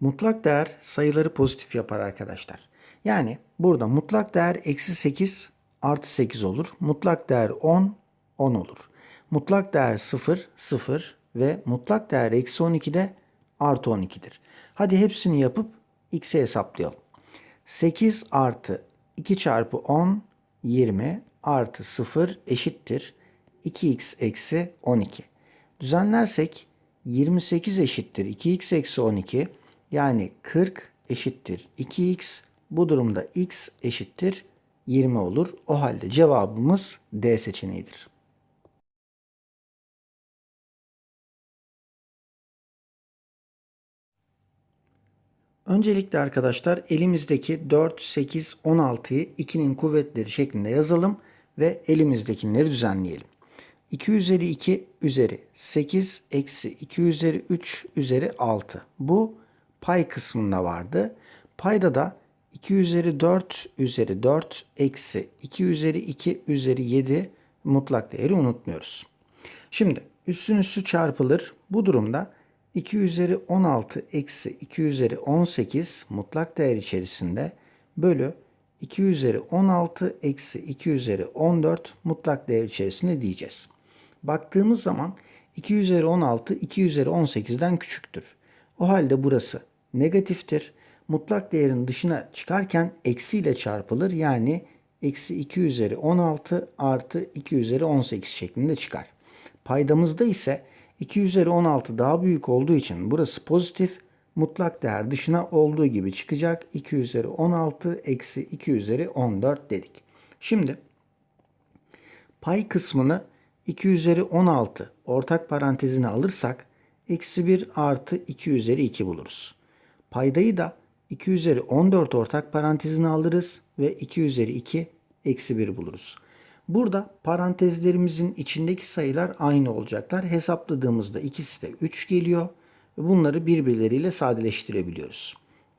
Mutlak değer sayıları pozitif yapar arkadaşlar. Yani burada mutlak değer eksi 8 artı 8 olur. Mutlak değer 10, 10 olur. Mutlak değer 0, 0 ve mutlak değer eksi 12 de artı 12'dir. Hadi hepsini yapıp x'i hesaplayalım. 8 artı 2 çarpı 10, 20 artı 0 eşittir. 2x eksi 12. Düzenlersek 28 eşittir 2x eksi 12 yani 40 eşittir 2x bu durumda x eşittir 20 olur. O halde cevabımız D seçeneğidir. Öncelikle arkadaşlar elimizdeki 4, 8, 16'yı 2'nin kuvvetleri şeklinde yazalım ve elimizdekileri düzenleyelim. 2 üzeri 2 üzeri 8 eksi 2 üzeri 3 üzeri 6. Bu pay kısmında vardı. Payda da 2 üzeri 4 üzeri 4 eksi 2 üzeri 2 üzeri 7 mutlak değeri unutmuyoruz. Şimdi üssün üssü çarpılır. Bu durumda 2 üzeri 16 eksi 2 üzeri 18 mutlak değer içerisinde bölü 2 üzeri 16 eksi 2 üzeri 14 mutlak değer içerisinde diyeceğiz. Baktığımız zaman 2 üzeri 16 2 üzeri 18'den küçüktür. O halde burası negatiftir. Mutlak değerin dışına çıkarken eksiyle çarpılır. Yani eksi 2 üzeri 16 artı 2 üzeri 18 şeklinde çıkar. Paydamızda ise 2 üzeri 16 daha büyük olduğu için burası pozitif. Mutlak değer dışına olduğu gibi çıkacak. 2 üzeri 16 eksi 2 üzeri 14 dedik. Şimdi pay kısmını 2 üzeri 16 ortak parantezine alırsak eksi 1 artı 2 üzeri 2 buluruz. Paydayı da 2 üzeri 14 ortak parantezine alırız ve 2 üzeri 2 eksi 1 buluruz. Burada parantezlerimizin içindeki sayılar aynı olacaklar. Hesapladığımızda ikisi de 3 geliyor ve bunları birbirleriyle sadeleştirebiliyoruz.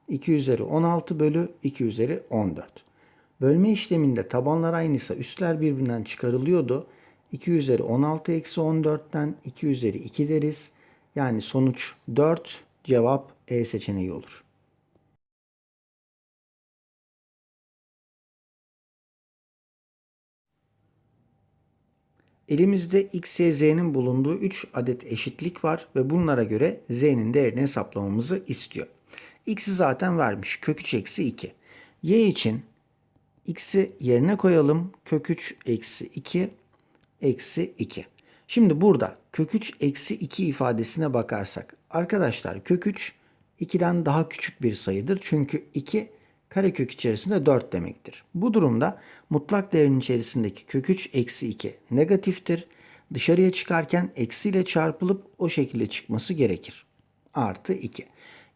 2 üzeri 16 bölü 2 üzeri 14. Bölme işleminde tabanlar aynıysa üstler birbirinden çıkarılıyordu. 2 üzeri 16 eksi 14'ten 2 üzeri 2 deriz. Yani sonuç 4 cevap E seçeneği olur. Elimizde x, y, z'nin bulunduğu 3 adet eşitlik var ve bunlara göre z'nin değerini hesaplamamızı istiyor. x'i zaten vermiş. Kök 3 eksi 2. y için x'i yerine koyalım. Kök 3 eksi 2 eksi 2. Şimdi burada kök 3 eksi 2 ifadesine bakarsak arkadaşlar kök 3 2'den daha küçük bir sayıdır. Çünkü 2 karekök içerisinde 4 demektir. Bu durumda mutlak değerin içerisindeki kök 3 eksi 2 negatiftir. Dışarıya çıkarken eksiyle çarpılıp o şekilde çıkması gerekir. Artı 2.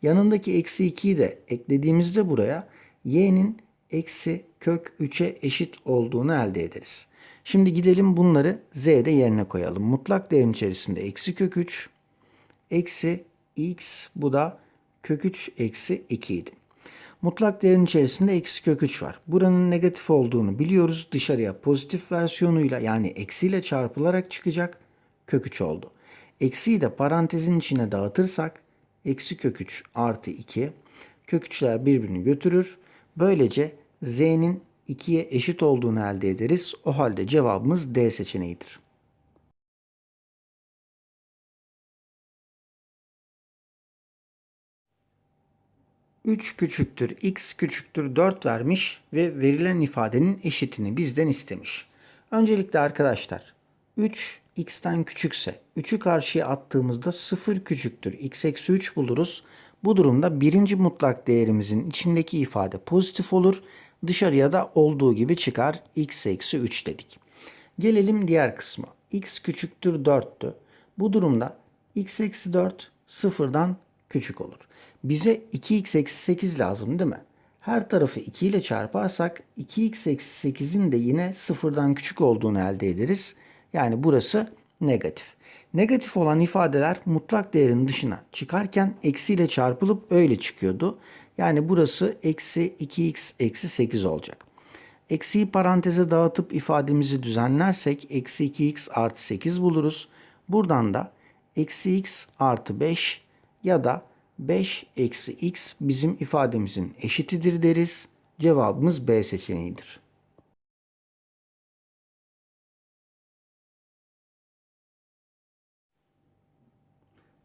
Yanındaki eksi 2'yi de eklediğimizde buraya y'nin eksi kök 3'e eşit olduğunu elde ederiz. Şimdi gidelim bunları z'de yerine koyalım. Mutlak değerin içerisinde eksi kök 3 eksi x bu da kök 3 eksi 2 idi. Mutlak değerin içerisinde eksi kök 3 var. Buranın negatif olduğunu biliyoruz. Dışarıya pozitif versiyonuyla yani eksiyle çarpılarak çıkacak kök 3 oldu. Eksiyi de parantezin içine dağıtırsak eksi kök 3 artı 2 kök 3'ler birbirini götürür. Böylece z'nin 2'ye eşit olduğunu elde ederiz. O halde cevabımız D seçeneğidir. Üç küçüktür x küçüktür 4 vermiş ve verilen ifadenin eşitini bizden istemiş. Öncelikle arkadaşlar 3 x'ten küçükse 3'ü karşıya attığımızda 0 küçüktür x eksi 3 buluruz. Bu durumda birinci mutlak değerimizin içindeki ifade pozitif olur dışarıya da olduğu gibi çıkar. x eksi 3 dedik. Gelelim diğer kısma. x küçüktür 4'tü. Bu durumda x eksi 4 sıfırdan küçük olur. Bize 2x eksi 8 lazım değil mi? Her tarafı 2 ile çarparsak 2x eksi 8'in de yine sıfırdan küçük olduğunu elde ederiz. Yani burası negatif. Negatif olan ifadeler mutlak değerin dışına çıkarken eksiyle çarpılıp öyle çıkıyordu. Yani burası eksi 2x eksi 8 olacak. Eksiyi paranteze dağıtıp ifademizi düzenlersek eksi 2x artı 8 buluruz. Buradan da eksi x artı 5 ya da 5 eksi x bizim ifademizin eşitidir deriz. Cevabımız B seçeneğidir.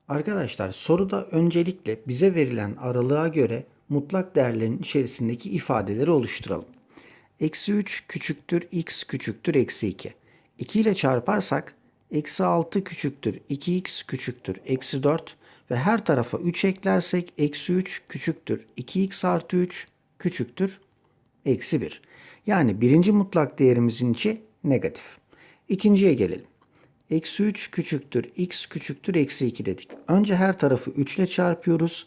Arkadaşlar soruda öncelikle bize verilen aralığa göre mutlak değerlerin içerisindeki ifadeleri oluşturalım. Eksi 3 küçüktür x küçüktür eksi 2. 2 ile çarparsak eksi 6 küçüktür 2x küçüktür eksi 4 ve her tarafa 3 eklersek eksi 3 küçüktür 2x artı 3 küçüktür eksi 1. Yani birinci mutlak değerimizin içi negatif. İkinciye gelelim. Eksi 3 küçüktür x küçüktür eksi 2 dedik. Önce her tarafı 3 ile çarpıyoruz.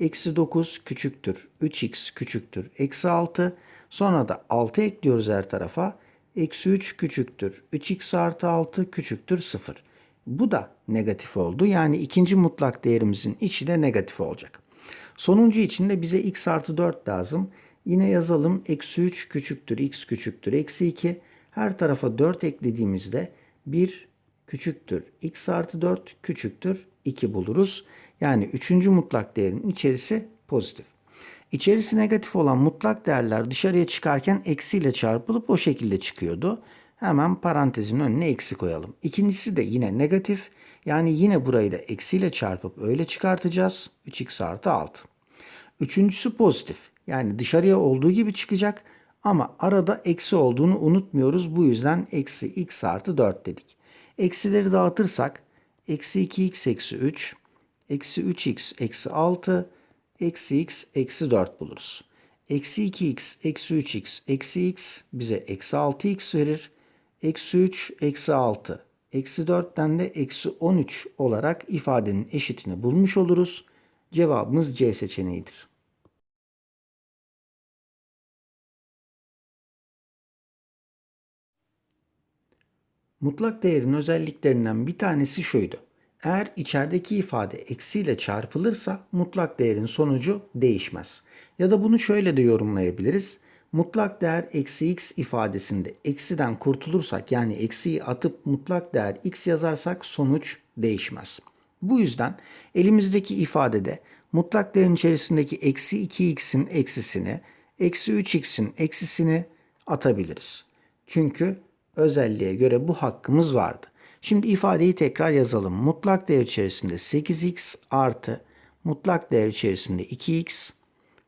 Eksi 9 küçüktür 3x küçüktür eksi 6. Sonra da 6 ekliyoruz her tarafa. Eksi 3 küçüktür 3x artı 6 küçüktür 0. Bu da negatif oldu. Yani ikinci mutlak değerimizin içi de negatif olacak. Sonuncu için de bize x artı 4 lazım. Yine yazalım. Eksi 3 küçüktür x küçüktür eksi 2. Her tarafa 4 eklediğimizde 1 küçüktür x artı 4 küçüktür 2 buluruz. Yani üçüncü mutlak değerin içerisi pozitif. İçerisi negatif olan mutlak değerler dışarıya çıkarken eksiyle çarpılıp o şekilde çıkıyordu. Hemen parantezin önüne eksi koyalım. İkincisi de yine negatif. Yani yine burayı da eksiyle çarpıp öyle çıkartacağız. 3x artı 6. Üçüncüsü pozitif. Yani dışarıya olduğu gibi çıkacak ama arada eksi olduğunu unutmuyoruz. Bu yüzden eksi x artı 4 dedik. Eksileri dağıtırsak eksi 2x eksi 3, eksi 3x eksi 6, eksi x eksi 4 buluruz. Eksi 2x eksi 3x eksi x bize eksi 6x verir. Eksi 3 eksi 6 eksi 4'ten de eksi 13 olarak ifadenin eşitini bulmuş oluruz. Cevabımız C seçeneğidir. Mutlak değerin özelliklerinden bir tanesi şuydu. Eğer içerideki ifade eksiyle çarpılırsa mutlak değerin sonucu değişmez. Ya da bunu şöyle de yorumlayabiliriz. Mutlak değer eksi x ifadesinde eksiden kurtulursak yani eksiyi atıp mutlak değer x yazarsak sonuç değişmez. Bu yüzden elimizdeki ifadede mutlak değerin içerisindeki eksi 2x'in eksisini, eksi 3x'in eksisini atabiliriz. Çünkü özelliğe göre bu hakkımız vardı. Şimdi ifadeyi tekrar yazalım. Mutlak değer içerisinde 8x artı mutlak değer içerisinde 2x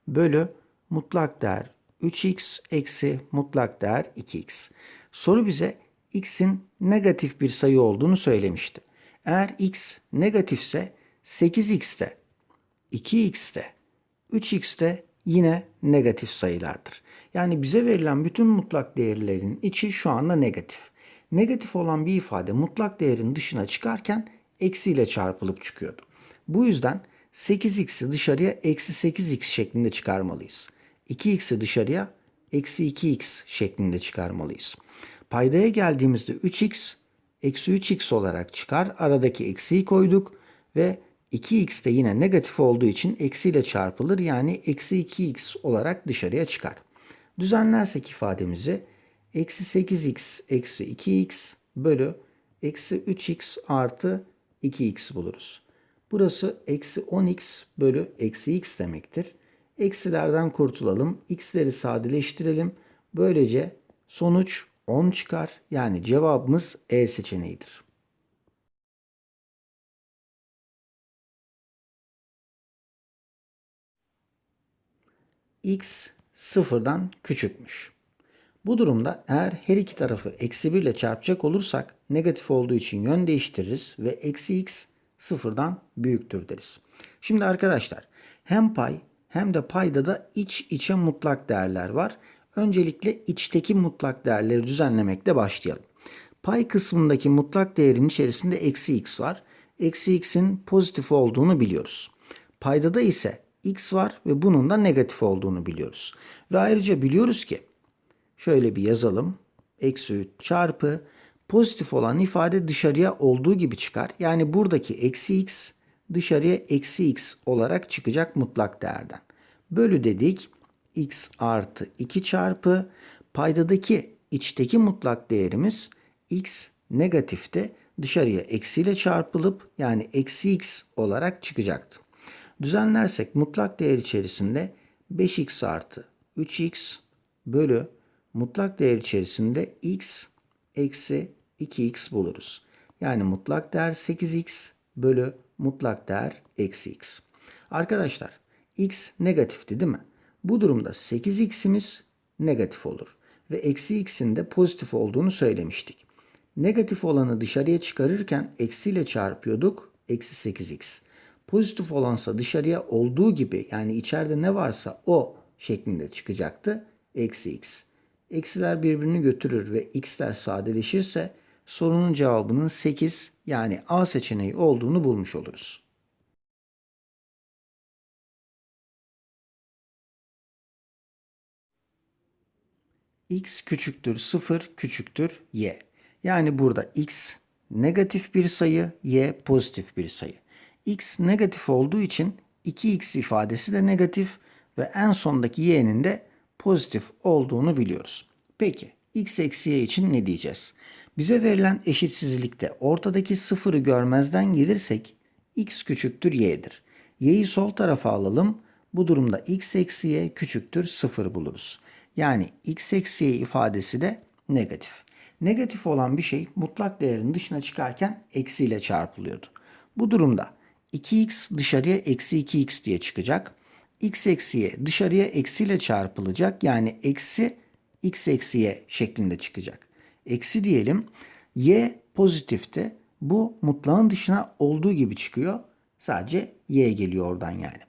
bölü mutlak değer 3x eksi mutlak değer 2x. Soru bize x'in negatif bir sayı olduğunu söylemişti. Eğer x negatifse 8x'te, 2x'te, 3x'te yine negatif sayılardır. Yani bize verilen bütün mutlak değerlerin içi şu anda negatif. Negatif olan bir ifade mutlak değerin dışına çıkarken eksiyle çarpılıp çıkıyordu. Bu yüzden 8x'i dışarıya eksi 8x şeklinde çıkarmalıyız. 2x'i dışarıya eksi 2x şeklinde çıkarmalıyız. Paydaya geldiğimizde 3x eksi 3x olarak çıkar. Aradaki eksiyi koyduk ve 2x de yine negatif olduğu için eksiyle çarpılır. Yani eksi 2x olarak dışarıya çıkar. Düzenlersek ifademizi eksi 8x eksi 2x bölü eksi 3x artı 2x buluruz. Burası eksi 10x bölü eksi x demektir. Eksilerden kurtulalım. X'leri sadeleştirelim. Böylece sonuç 10 çıkar. Yani cevabımız E seçeneğidir. X sıfırdan küçükmüş. Bu durumda eğer her iki tarafı eksi 1 ile çarpacak olursak negatif olduğu için yön değiştiririz ve eksi x sıfırdan büyüktür deriz. Şimdi arkadaşlar hem pay hem de payda da iç içe mutlak değerler var. Öncelikle içteki mutlak değerleri düzenlemekle başlayalım. Pay kısmındaki mutlak değerin içerisinde eksi x var. Eksi x'in pozitif olduğunu biliyoruz. Payda da ise x var ve bunun da negatif olduğunu biliyoruz. Ve ayrıca biliyoruz ki şöyle bir yazalım. Eksi 3 çarpı pozitif olan ifade dışarıya olduğu gibi çıkar. Yani buradaki eksi x dışarıya eksi x olarak çıkacak mutlak değerden. Bölü dedik x artı 2 çarpı paydadaki içteki mutlak değerimiz x negatifte dışarıya eksiyle çarpılıp yani eksi x olarak çıkacaktı. Düzenlersek mutlak değer içerisinde 5x artı 3x bölü mutlak değer içerisinde x eksi 2x buluruz. Yani mutlak değer 8x bölü mutlak değer eksi x. Arkadaşlar x negatifti değil mi? Bu durumda 8x'imiz negatif olur. Ve eksi x'in de pozitif olduğunu söylemiştik. Negatif olanı dışarıya çıkarırken eksiyle çarpıyorduk. Eksi 8x. Pozitif olansa dışarıya olduğu gibi yani içeride ne varsa o şeklinde çıkacaktı. Eksi x. Eksiler birbirini götürür ve x'ler sadeleşirse sorunun cevabının 8 yani A seçeneği olduğunu bulmuş oluruz. X küçüktür 0 küçüktür y. Yani burada x negatif bir sayı, y pozitif bir sayı. x negatif olduğu için 2x ifadesi de negatif ve en sondaki y'nin de pozitif olduğunu biliyoruz. Peki x eksi y için ne diyeceğiz? Bize verilen eşitsizlikte ortadaki sıfırı görmezden gelirsek x küçüktür y'dir. y'yi sol tarafa alalım. Bu durumda x eksi y küçüktür 0 buluruz. Yani x eksi y ifadesi de negatif. Negatif olan bir şey mutlak değerin dışına çıkarken eksiyle çarpılıyordu. Bu durumda 2x dışarıya eksi 2x diye çıkacak. x eksi y dışarıya eksiyle çarpılacak. Yani eksi x eksi y şeklinde çıkacak. Eksi diyelim y pozitifti. Bu mutlağın dışına olduğu gibi çıkıyor. Sadece y geliyor oradan yani.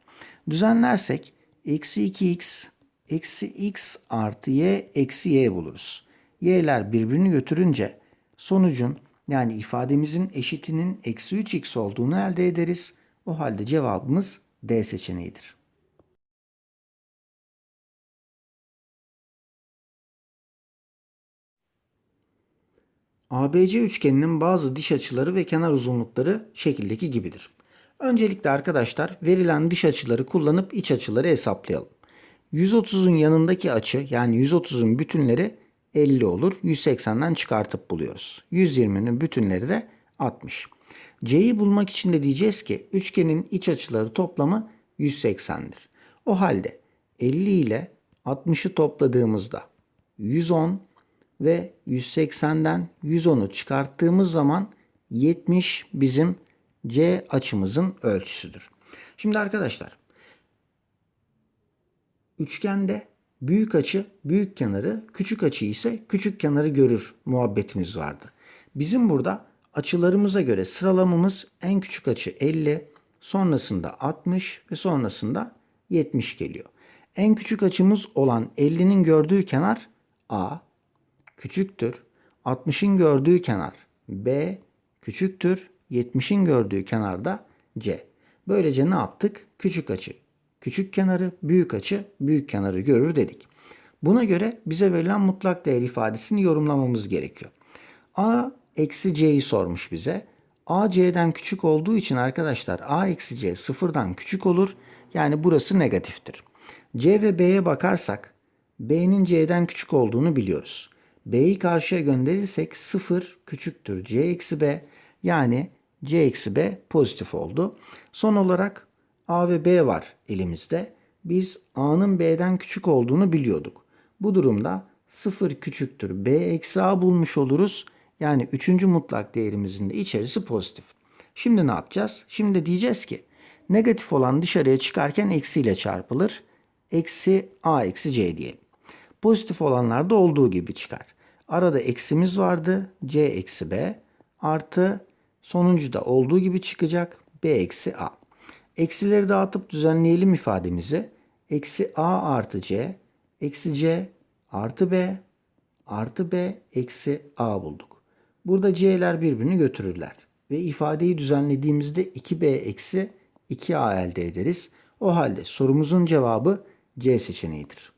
Düzenlersek eksi 2x eksi x artı y eksi y buluruz. y'ler birbirini götürünce sonucun yani ifademizin eşitinin eksi 3x olduğunu elde ederiz. O halde cevabımız D seçeneğidir. ABC üçgeninin bazı diş açıları ve kenar uzunlukları şekildeki gibidir. Öncelikle arkadaşlar verilen dış açıları kullanıp iç açıları hesaplayalım. 130'un yanındaki açı yani 130'un bütünleri 50 olur. 180'den çıkartıp buluyoruz. 120'nin bütünleri de 60. C'yi bulmak için de diyeceğiz ki üçgenin iç açıları toplamı 180'dir. O halde 50 ile 60'ı topladığımızda 110 ve 180'den 110'u çıkarttığımız zaman 70 bizim C açımızın ölçüsüdür. Şimdi arkadaşlar üçgende büyük açı büyük kenarı, küçük açı ise küçük kenarı görür muhabbetimiz vardı. Bizim burada açılarımıza göre sıralamamız en küçük açı 50, sonrasında 60 ve sonrasında 70 geliyor. En küçük açımız olan 50'nin gördüğü kenar A küçüktür. 60'ın gördüğü kenar B küçüktür. 70'in gördüğü kenar da C. Böylece ne yaptık? Küçük açı küçük kenarı, büyük açı büyük kenarı görür dedik. Buna göre bize verilen mutlak değer ifadesini yorumlamamız gerekiyor. A eksi c'yi sormuş bize. A c'den küçük olduğu için arkadaşlar a eksi c sıfırdan küçük olur. Yani burası negatiftir. C ve B'ye bakarsak B'nin C'den küçük olduğunu biliyoruz. B'yi karşıya gönderirsek 0 küçüktür C eksi B. Yani C eksi B pozitif oldu. Son olarak A ve B var elimizde. Biz A'nın B'den küçük olduğunu biliyorduk. Bu durumda 0 küçüktür B eksi A bulmuş oluruz. Yani üçüncü mutlak değerimizin de içerisi pozitif. Şimdi ne yapacağız? Şimdi diyeceğiz ki negatif olan dışarıya çıkarken eksiyle çarpılır. Eksi A eksi C diyelim. Pozitif olanlar da olduğu gibi çıkar. Arada eksimiz vardı. C eksi B artı sonuncu da olduğu gibi çıkacak. B eksi A. Eksileri dağıtıp düzenleyelim ifademizi. Eksi a artı c, eksi c artı b, artı b eksi a bulduk. Burada c'ler birbirini götürürler. Ve ifadeyi düzenlediğimizde 2b eksi 2a elde ederiz. O halde sorumuzun cevabı C seçeneğidir.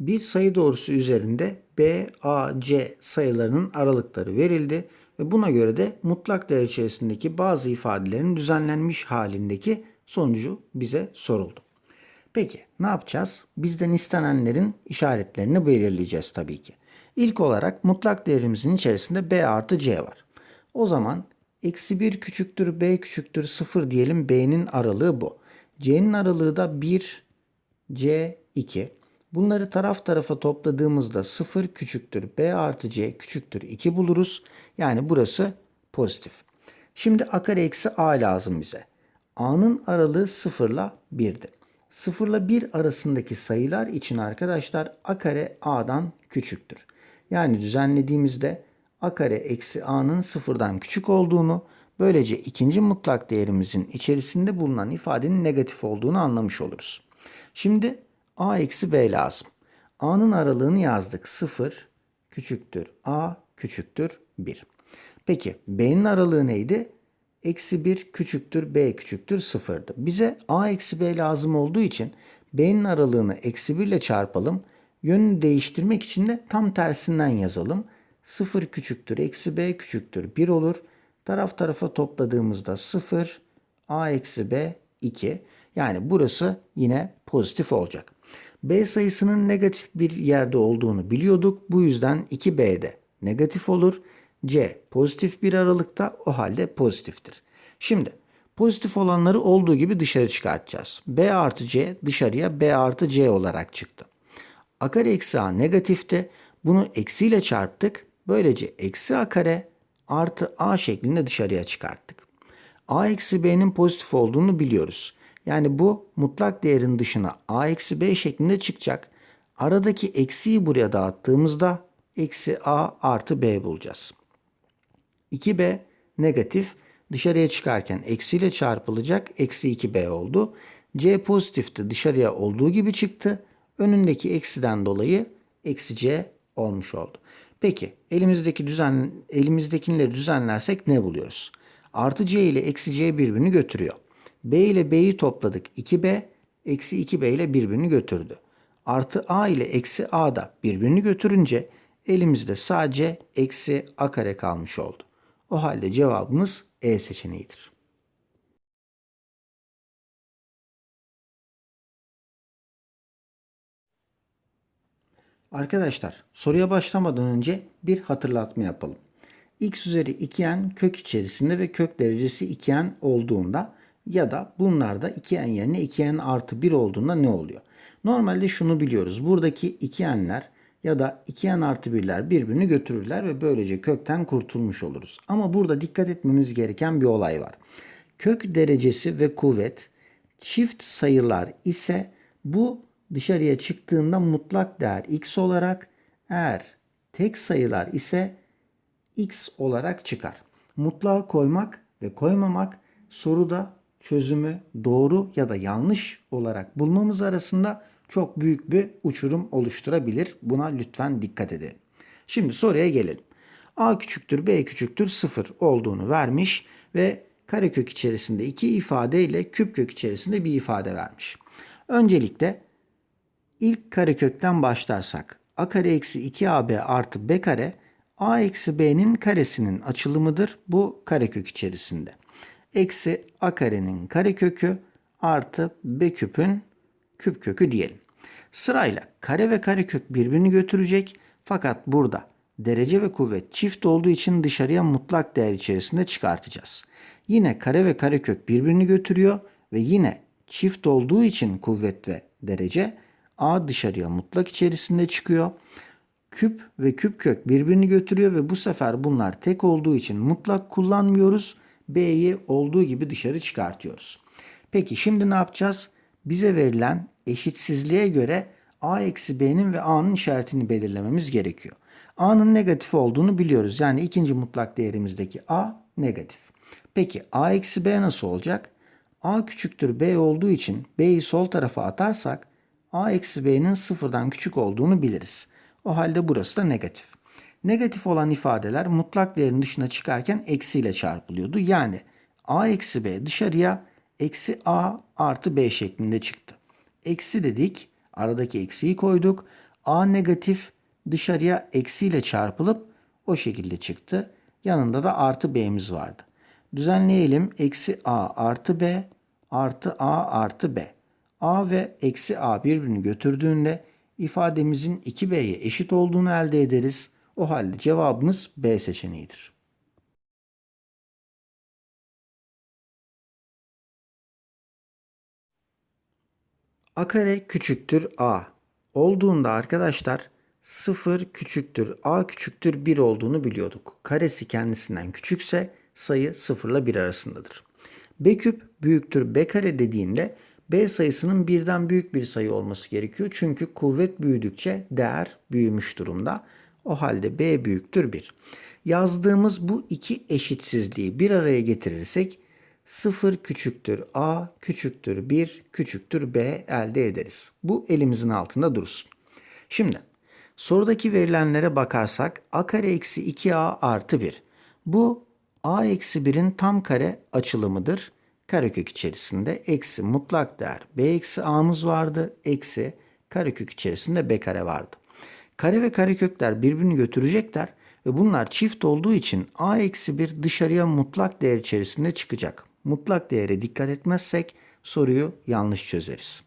Bir sayı doğrusu üzerinde B, A, C sayılarının aralıkları verildi ve buna göre de mutlak değer içerisindeki bazı ifadelerin düzenlenmiş halindeki sonucu bize soruldu. Peki ne yapacağız? Bizden istenenlerin işaretlerini belirleyeceğiz tabii ki. İlk olarak mutlak değerimizin içerisinde b artı c var. O zaman eksi 1 küçüktür b küçüktür 0 diyelim b'nin aralığı bu. c'nin aralığı da 1 c 2. Bunları taraf tarafa topladığımızda 0 küçüktür b artı c küçüktür 2 buluruz. Yani burası pozitif. Şimdi a kare eksi a lazım bize. a'nın aralığı 0 ile 1'dir. 0 ile 1 arasındaki sayılar için arkadaşlar a kare a'dan küçüktür. Yani düzenlediğimizde a kare eksi a'nın sıfırdan küçük olduğunu, böylece ikinci mutlak değerimizin içerisinde bulunan ifadenin negatif olduğunu anlamış oluruz. Şimdi a eksi b lazım. a'nın aralığını yazdık. 0 küçüktür a küçüktür 1. Peki b'nin aralığı neydi? Eksi 1 küçüktür b küçüktür 0'dı. Bize a eksi b lazım olduğu için b'nin aralığını eksi 1 ile çarpalım. Yönünü değiştirmek için de tam tersinden yazalım. 0 küçüktür eksi b küçüktür 1 olur. Taraf tarafa topladığımızda 0 a eksi b 2. Yani burası yine pozitif olacak. b sayısının negatif bir yerde olduğunu biliyorduk. Bu yüzden 2b'de negatif olur. c pozitif bir aralıkta o halde pozitiftir. Şimdi pozitif olanları olduğu gibi dışarı çıkartacağız. b artı c dışarıya b artı c olarak çıktı. A kare eksi A negatifti. Bunu eksiyle çarptık. Böylece eksi A kare artı A şeklinde dışarıya çıkarttık. A eksi B'nin pozitif olduğunu biliyoruz. Yani bu mutlak değerin dışına A eksi B şeklinde çıkacak. Aradaki eksiyi buraya dağıttığımızda eksi A artı B bulacağız. 2B negatif dışarıya çıkarken eksiyle çarpılacak eksi 2B oldu. C pozitifti dışarıya olduğu gibi çıktı önündeki eksiden dolayı eksi c olmuş oldu. Peki elimizdeki düzen elimizdekileri düzenlersek ne buluyoruz? Artı c ile eksi c birbirini götürüyor. B ile b'yi topladık 2b, eksi 2b ile birbirini götürdü. Artı a ile eksi a da birbirini götürünce elimizde sadece eksi a kare kalmış oldu. O halde cevabımız E seçeneğidir. Arkadaşlar soruya başlamadan önce bir hatırlatma yapalım. x üzeri 2n kök içerisinde ve kök derecesi 2n olduğunda ya da bunlarda 2n yerine 2n artı 1 olduğunda ne oluyor? Normalde şunu biliyoruz. Buradaki 2n'ler ya da 2n artı 1'ler birbirini götürürler ve böylece kökten kurtulmuş oluruz. Ama burada dikkat etmemiz gereken bir olay var. Kök derecesi ve kuvvet çift sayılar ise bu dışarıya çıktığında mutlak değer x olarak eğer tek sayılar ise x olarak çıkar. Mutlağı koymak ve koymamak soruda çözümü doğru ya da yanlış olarak bulmamız arasında çok büyük bir uçurum oluşturabilir. Buna lütfen dikkat edelim. Şimdi soruya gelelim. a küçüktür b küçüktür 0 olduğunu vermiş ve karekök içerisinde iki ifade ile küp kök içerisinde bir ifade vermiş. Öncelikle İlk karekökten başlarsak a kare eksi 2ab artı b kare a eksi b'nin karesinin açılımıdır bu karekök içerisinde. Eksi a karenin karekökü artı b küpün küp kökü diyelim. Sırayla kare ve karekök birbirini götürecek fakat burada derece ve kuvvet çift olduğu için dışarıya mutlak değer içerisinde çıkartacağız. Yine kare ve karekök birbirini götürüyor ve yine çift olduğu için kuvvet ve derece A dışarıya mutlak içerisinde çıkıyor. Küp ve küp kök birbirini götürüyor ve bu sefer bunlar tek olduğu için mutlak kullanmıyoruz. B'yi olduğu gibi dışarı çıkartıyoruz. Peki şimdi ne yapacağız? Bize verilen eşitsizliğe göre A eksi B'nin ve A'nın işaretini belirlememiz gerekiyor. A'nın negatif olduğunu biliyoruz. Yani ikinci mutlak değerimizdeki A negatif. Peki A eksi B nasıl olacak? A küçüktür B olduğu için B'yi sol tarafa atarsak a eksi b'nin sıfırdan küçük olduğunu biliriz. O halde burası da negatif. Negatif olan ifadeler mutlak değerin dışına çıkarken eksiyle çarpılıyordu. Yani a eksi b dışarıya eksi a artı b şeklinde çıktı. Eksi dedik. Aradaki eksiyi koyduk. a negatif dışarıya eksiyle çarpılıp o şekilde çıktı. Yanında da artı b'miz vardı. Düzenleyelim. Eksi a artı b artı a artı b. A ve eksi A birbirini götürdüğünde ifademizin 2B'ye eşit olduğunu elde ederiz. O halde cevabımız B seçeneğidir. A kare küçüktür A olduğunda arkadaşlar 0 küçüktür A küçüktür 1 olduğunu biliyorduk. Karesi kendisinden küçükse sayı 0 ile 1 arasındadır. B küp büyüktür B kare dediğinde B sayısının birden büyük bir sayı olması gerekiyor. Çünkü kuvvet büyüdükçe değer büyümüş durumda. O halde B büyüktür 1. Yazdığımız bu iki eşitsizliği bir araya getirirsek 0 küçüktür A küçüktür 1 küçüktür B elde ederiz. Bu elimizin altında dursun. Şimdi sorudaki verilenlere bakarsak a kare eksi 2a artı 1. Bu a eksi 1'in tam kare açılımıdır. Karekök içerisinde eksi mutlak değer b eksi a'mız vardı. Eksi karekök içerisinde b kare vardı. Kare ve karekökler birbirini götürecekler ve bunlar çift olduğu için a eksi 1 dışarıya mutlak değer içerisinde çıkacak. Mutlak değere dikkat etmezsek soruyu yanlış çözeriz.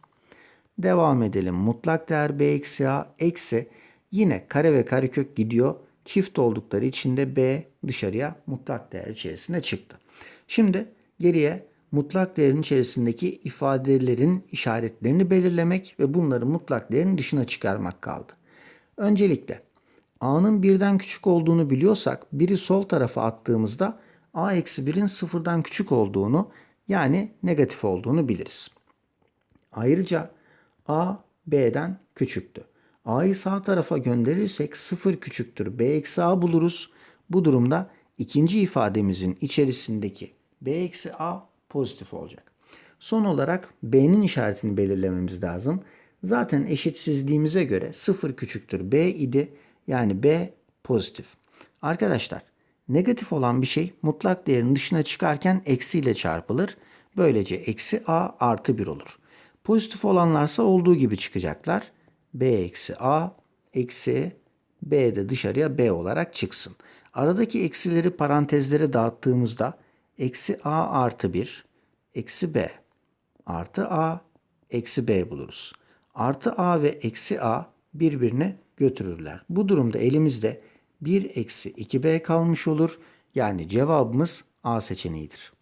Devam edelim. Mutlak değer b eksi a eksi yine kare ve karekök gidiyor. Çift oldukları için de b dışarıya mutlak değer içerisinde çıktı. Şimdi geriye mutlak değerin içerisindeki ifadelerin işaretlerini belirlemek ve bunları mutlak değerin dışına çıkarmak kaldı. Öncelikle a'nın birden küçük olduğunu biliyorsak biri sol tarafa attığımızda a eksi 1'in sıfırdan küçük olduğunu yani negatif olduğunu biliriz. Ayrıca a b'den küçüktü. a'yı sağ tarafa gönderirsek 0 küçüktür b eksi a buluruz. Bu durumda ikinci ifademizin içerisindeki b eksi a pozitif olacak. Son olarak b'nin işaretini belirlememiz lazım. Zaten eşitsizliğimize göre 0 küçüktür b idi. Yani b pozitif. Arkadaşlar negatif olan bir şey mutlak değerin dışına çıkarken eksiyle çarpılır. Böylece eksi a artı 1 olur. Pozitif olanlarsa olduğu gibi çıkacaklar. b eksi a eksi b de dışarıya b olarak çıksın. Aradaki eksileri parantezlere dağıttığımızda eksi a artı 1 eksi b artı a eksi b buluruz. Artı a ve eksi a birbirine götürürler. Bu durumda elimizde 1 eksi 2b kalmış olur. Yani cevabımız a seçeneğidir.